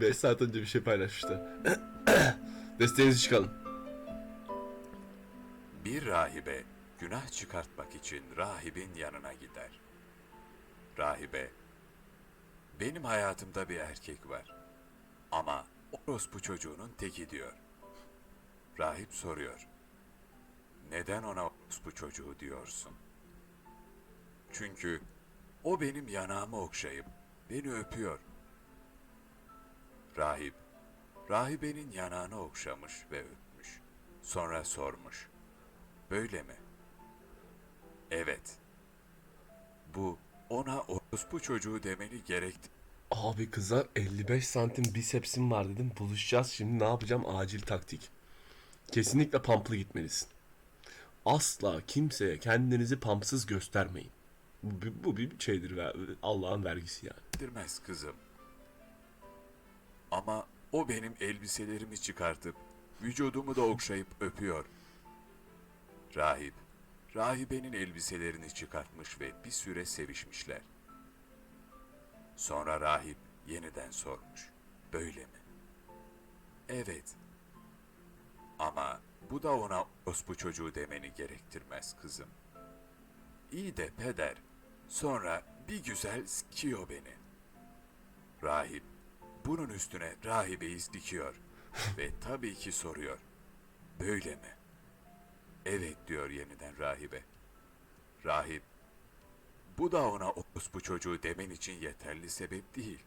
5 saat önce bir şey paylaşmışlar. Desteğinizi çıkalım. Bir rahibe günah çıkartmak için rahibin yanına gider. Rahibe, benim hayatımda bir erkek var ama orospu çocuğunun teki diyor. Rahip soruyor, neden ona orospu çocuğu diyorsun? Çünkü o benim yanağımı okşayıp beni öpüyor. Rahip, rahibenin yanağını okşamış ve öpmüş. Sonra sormuş. Böyle mi? Evet. Bu ona orospu çocuğu demeni gerekti. Abi kızlar 55 santim bisepsim var dedim. Buluşacağız şimdi ne yapacağım? Acil taktik. Kesinlikle pamplı gitmelisin. Asla kimseye kendinizi pampsız göstermeyin. Bu, bu, bir şeydir Allah'ın vergisi yani. Dirmez kızım. Ama o benim elbiselerimi çıkartıp vücudumu da okşayıp öpüyor. Rahip, rahibenin elbiselerini çıkartmış ve bir süre sevişmişler. Sonra rahip yeniden sormuş. Böyle mi? Evet. Ama bu da ona orospu çocuğu demeni gerektirmez kızım. İyi de peder, sonra bir güzel sikiyor beni. Rahip, bunun üstüne rahibeyi sikiyor ve tabii ki soruyor. Böyle mi? Evet diyor yeniden rahibe. Rahip, bu da ona orospu çocuğu demen için yeterli sebep değil.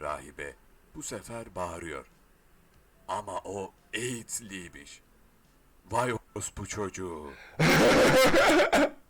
Rahibe bu sefer bağırıyor. Ama o AIDS'liymiş. Vay orospu çocuğu.